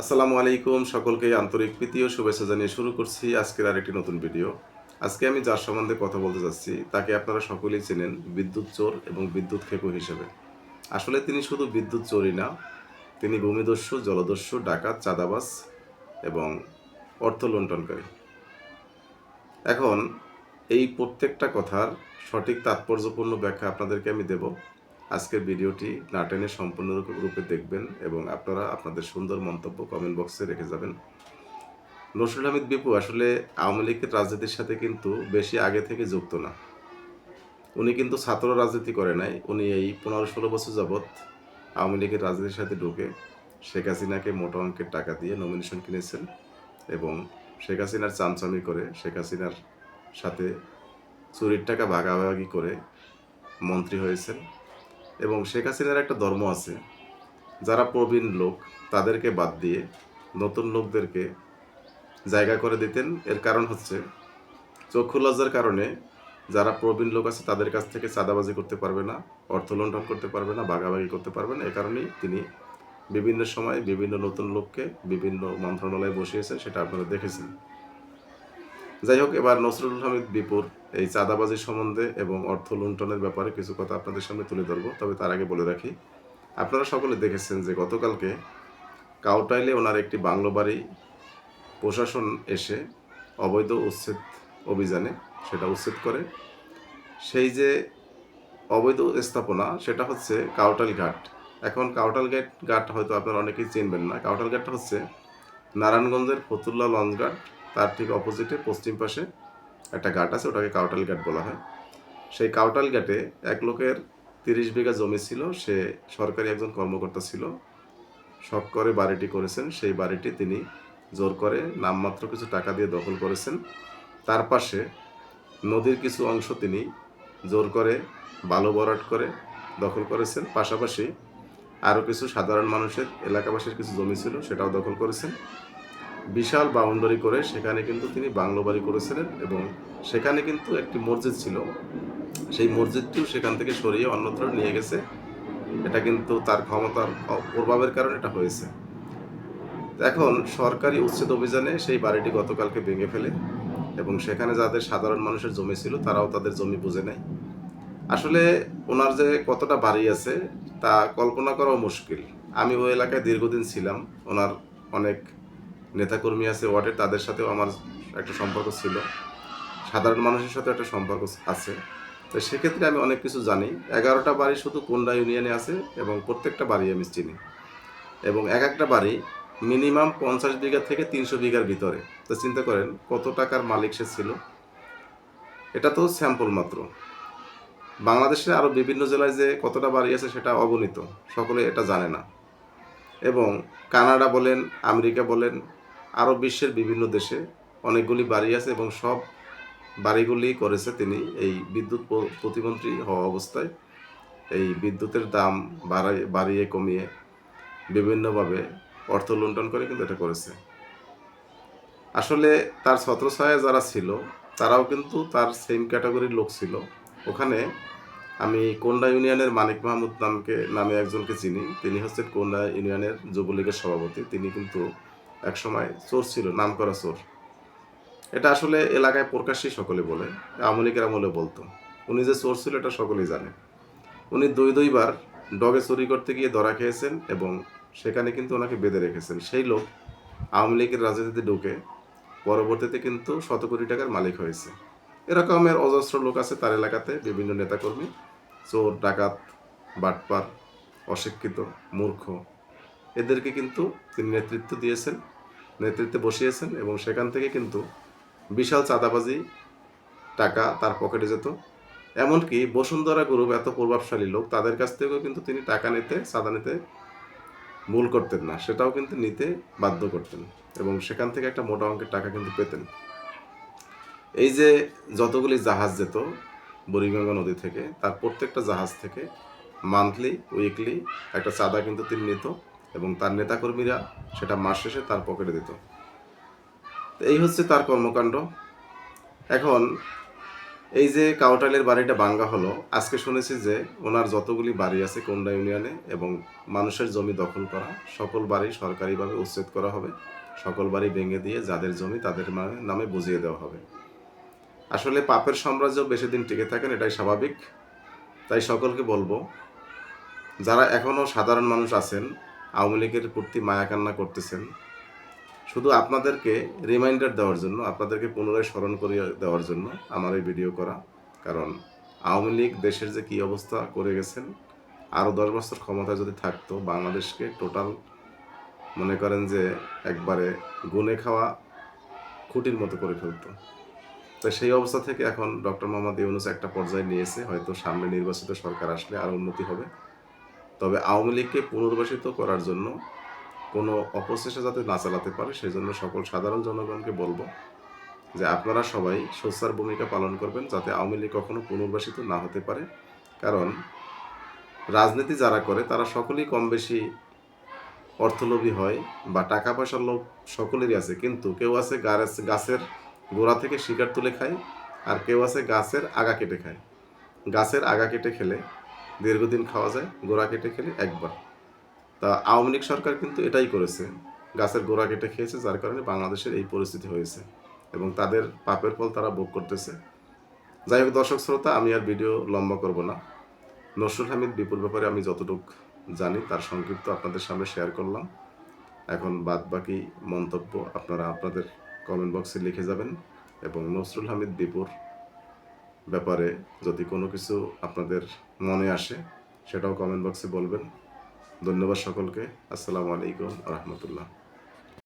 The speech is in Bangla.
আসসালামু আলাইকুম সকলকে আন্তরিক প্রীতি ও শুভেচ্ছা জানিয়ে শুরু করছি আজকের আরেকটি নতুন ভিডিও। আজকে আমি যার সম্বন্ধে কথা বলতে যাচ্ছি, তাকে আপনারা সকলেই চেনেন বিদ্যুৎ চোর এবং বিদ্যুৎ খেকো হিসেবে। আসলে তিনি শুধু বিদ্যুৎ চোরই না, তিনি ভূমিদস্যু, জলদস্যু, ডাকাত চাঁদাবাস এবং অর্থ লুণ্ঠনকারী। এখন এই প্রত্যেকটা কথার সঠিক তাৎপর্যপূর্ণ ব্যাখ্যা আপনাদেরকে আমি দেব। আজকের ভিডিওটি না টেনে সম্পূর্ণ রূপে দেখবেন এবং আপনারা আপনাদের সুন্দর মন্তব্য কমেন্ট বক্সে রেখে যাবেন। নসরুল হামিদ বিপু, আসলে আওয়ামী লীগের রাজনীতির সাথে কিন্তু বেশি আগে থেকে যুক্ত না। উনি কিন্তু ছাত্র রাজনীতি করে নাই। উনি এই পনেরো ষোলো বছর যাবৎ আওয়ামী লীগের রাজনীতির সাথে ঢুকে শেখ হাসিনাকে মোটা অঙ্কের টাকা দিয়ে নমিনেশন কিনেছেন এবং শেখ হাসিনার চামচামি করে শেখ হাসিনার সাথে চুরির টাকা ভাগাভাগি করে মন্ত্রী হয়েছেন। এবং শেখ হাসিনার একটা ধর্ম আছে, যারা প্রবীণ লোক, তাদেরকে বাদ দিয়ে নতুন লোকদেরকে জায়গা করে দিতেন। এর কারণ হচ্ছে, চক্ষু লজ্জার কারণে যারা প্রবীণ লোক আছে, তাদের কাছ থেকে চাঁদাবাজি করতে পারবে না, অর্থ লুণ্ঠন করতে পারবে না, ভাগাভাগি করতে পারবে না। এ কারণেই তিনি বিভিন্ন সময় বিভিন্ন নতুন লোককে বিভিন্ন মন্ত্রণালয়ে বসিয়েছেন, সেটা আপনারা দেখেছেন। যাই হোক, এবার নসরুল হামিদ বিপুর এই চাঁদাবাজি সম্বন্ধে এবং অর্থ লুণ্ঠনের ব্যাপারে কিছু কথা আপনাদের সামনে তুলে ধরবো, তবে তার আগে বলে রাখি, আপনারা সকলে দেখেছেন যে গতকালকে কাউটাইলে ওনার একটি বাংলো বাড়ি প্রশাসন এসে অবৈধ উচ্ছেদ অভিযানে সেটা উচ্ছেদ করে। সেই যে অবৈধ স্থাপনা, সেটা হচ্ছে কাউটাল ঘাট। এখন কাউটাল ঘাট ঘাট হয়তো আপনারা অনেকেই চিনবেন না। কাউটাল ঘাটটা হচ্ছে নারায়ণগঞ্জের ফতুল্লা লঞ্চ ঘাট। তার ঠিক অপোজিটে পশ্চিম পাশে একটা ঘাট আছে, ওটাকে কাউটাল ঘাট বলা হয়। সেই কাউটাল ঘাটে এক লোকের তিরিশ বিঘা জমি ছিল, সে সরকারি একজন কর্মকর্তা ছিল। শখ করে বাড়িটি করেছেন, সেই বাড়িটি তিনি জোর করে নামমাত্র কিছু টাকা দিয়ে দখল করেছেন। তার পাশে নদীর কিছু অংশ তিনি জোর করে বালু বরাট করে দখল করেছেন। পাশাপাশি আরও কিছু সাধারণ মানুষের, এলাকাবাসীর কিছু জমি ছিল, সেটাও দখল করেছেন। বিশাল বাউন্ডারি করে সেখানে কিন্তু তিনি বাংলো বাড়ি করেছিলেন এবং সেখানে কিন্তু একটি মসজিদ ছিল। সেই মসজিদটিও সেখান থেকে সরিয়ে অন্যত্র নিয়ে গেছে। এটা কিন্তু তার ক্ষমতার প্রভাবের কারণে এটা হয়েছে। এখন সরকারি উচ্ছেদ অভিযানে সেই বাড়িটি গতকালকে ভেঙে ফেলে এবং সেখানে যাদের সাধারণ মানুষের জমি ছিল তারাও তাদের জমি বুঝে নেয়। আসলে ওনার যে কতটা বাড়ি আছে তা কল্পনা করাও মুশকিল। আমি ওই এলাকায় দীর্ঘদিন ছিলাম। ওনার অনেক নেতাকর্মী আছে ওয়ার্ডে তাদের সাথেও আমার একটা সম্পর্ক ছিল। সাধারণ মানুষের সাথে একটা সম্পর্ক আছে। তো সেক্ষেত্রে আমি অনেক কিছু জানি। এগারোটা বাড়ি শুধু কোন্ডা ইউনিয়নে আছে এবং প্রত্যেকটা বাড়ি আমি চিনি। এবং এক একটা বাড়ি মিনিমাম পঞ্চাশ বিঘা থেকে তিনশো বিঘার ভিতরে। তো চিন্তা করেন কত টাকার মালিক সে ছিল? এটা তো স্যাম্পল মাত্র। বাংলাদেশে আরও বিভিন্ন জেলায় যে কতটা বাড়ি আছে সেটা অগণিত। সকলে এটা জানে না। এবং কানাডা বলেন, আমেরিকা বলেন আরও বিশ্বের বিভিন্ন দেশে অনেকগুলি বাড়ি আছে এবং সব বাড়িগুলি করেছে তিনি এই বিদ্যুৎ প্রতিমন্ত্রী হওয়া অবস্থায়। এই বিদ্যুতের দাম বাড়াই বাড়িয়ে, কমিয়ে বিভিন্নভাবে অর্থ লুণ্ঠন করে কিন্তু এটা করেছে। আসলে তার ছত্রছায়া যারা ছিল, তারাও কিন্তু তার সেম ক্যাটাগরির লোক ছিল। ওখানে আমি কোন্ডা ইউনিয়নের মানিক মাহমুদ নামকে, নামে একজনকে চিনি। তিনি হচ্ছেন কোন্ডা ইউনিয়নের যুবলীগের সভাপতি। তিনি কিন্তু একসময় চোর ছিল নাম করা চোর এটা আসলে এলাকায় প্রকাশ্যই সকলে বলে, আওয়ামী লীগের আমলে বলতো। উনি যে চোর ছিল, এটা সকলেই জানে। উনি দুই দুইবার ডগে চুরি করতে গিয়ে ধরা খেয়েছেন এবং সেখানে কিন্তু ওনাকে বেঁধে রেখেছেন। সেই লোক আওয়ামী লীগের রাজনীতিতে ঢুকে পরবর্তীতে কিন্তু শত কোটি টাকার মালিক হয়েছে। এরকমের অজস্র লোক আছে তার এলাকাতে, বিভিন্ন নেতাকর্মী, চোর, ডাকাত, বাটপার, অশিক্ষিত, মূর্খ এদেরকে কিন্তু তিনি নেতৃত্ব দিয়েছেন, নেতৃত্বে বসিয়েছেন এবং সেখান থেকে কিন্তু বিশাল চাঁদাবাজি টাকা তার পকেটে যেত। এমনকি বসুন্ধরা গ্রুপ এত প্রভাবশালী লোক, তাদের কাছ থেকেও কিন্তু তিনি টাকা নিতে, চাঁদা নিতে ভুল করতেন না, সেটাও কিন্তু নিতে বাধ্য করতেন এবং সেখান থেকে একটা মোটা অঙ্কের টাকা কিন্তু পেতেন। এই যে যতগুলি জাহাজ যেত বুড়িগঙ্গা নদী থেকে, তার প্রত্যেকটা জাহাজ থেকে মান্থলি, উইকলি একটা চাঁদা কিন্তু তিনি নিত। এবং তার নেতাকর্মীরা সেটা মাস শেষে তার পকেটে দিত। এই হচ্ছে তার কর্মকাণ্ড। এখন এই যে কাউটালের বাড়িটা বাঙ্গা হলো, আজকে শুনেছি যে ওনার যতগুলি বাড়ি আছে কোন্ডা ইউনিয়নে এবং মানুষের জমি দখল করা, সকল বাড়ি সরকারিভাবে উচ্ছেদ করা হবে, সকল বাড়ি ভেঙে দিয়ে যাদের জমি তাদের নামে বুঝিয়ে দেওয়া হবে। আসলে পাপের সাম্রাজ্য বেশি দিন টিকে থাকেন এটাই স্বাভাবিক। তাই সকলকে বলব, যারা এখনও সাধারণ মানুষ আছেন আওয়ামী লীগের প্রতি মায়া কান্না করতেছেন। শুধু আপনাদেরকে রিমাইন্ডার দেওয়ার জন্য, আপনাদেরকে পুনরায় স্মরণ করিয়ে দেওয়ার জন্য আমার এই ভিডিও করা। কারণ আওয়ামী লীগ দেশের যে কী অবস্থা করে গেছেন আরও দশ বছর ক্ষমতা যদি থাকতো, বাংলাদেশকে টোটাল মনে করেন যে একবারে গুনে খাওয়া খুঁটির মতো করে ফেলতো। তো সেই অবস্থা থেকে এখন ডক্টর মোহাম্মদ ইউনুস একটা পর্যায়ে নিয়েছে, হয়তো সামনে নির্বাচিত সরকার আসলে আরও উন্নতি হবে। তবে আওয়ামী লীগকে পুনর্বাসিত করার জন্য কোনো অপচেষ্টা যাতে না চালাতে পারে, সেই জন্য সকল সাধারণ জনগণকে বলব যে আপনারা সবাই সোচ্চার ভূমিকা পালন করবেন যাতে আওয়ামী লীগ কখনো পুনর্বাসিত না হতে পারে। কারণ রাজনীতি যারা করে, তারা সকলেই কম বেশি অর্থলোভী হয় বা টাকা পয়সার লোভ সকলেরই আছে। কিন্তু কেউ আছে গাছ- গাছের গোড়া থেকে শিকার তুলে খায় আর কেউ আছে গাছের আগা কেটে খায়। গাছের আগা কেটে খেলে দীর্ঘদিন খাওয়া যায়, গোড়া কেটে খেলে একবার। তা আওয়ামী লীগ সরকার কিন্তু এটাই করেছে, গাছের গোড়া কেটে খেয়েছে, যার কারণে বাংলাদেশের এই পরিস্থিতি হয়েছে এবং তাদের পাপের ফল তারা ভোগ করতেছে। যাই হোক দর্শক শ্রোতা, আমি আর ভিডিও লম্বা করব না। নসরুল হামিদ বিপুল ব্যাপারে আমি যতটুকু জানি, তার সংক্ষিপ্ত আপনাদের সামনে শেয়ার করলাম। এখন বাদ বাকি মন্তব্য আপনারা আপনাদের কমেন্ট বক্সে লিখে যাবেন এবং নসরুল হামিদ বিপুর ব্যাপারে যদি কোনো কিছু আপনাদের মনে আসে, সেটাও কমেন্ট বক্সে বলবেন। ধন্যবাদ সকলকে। আসসালামু আলাইকুম রহমতুল্লাহ।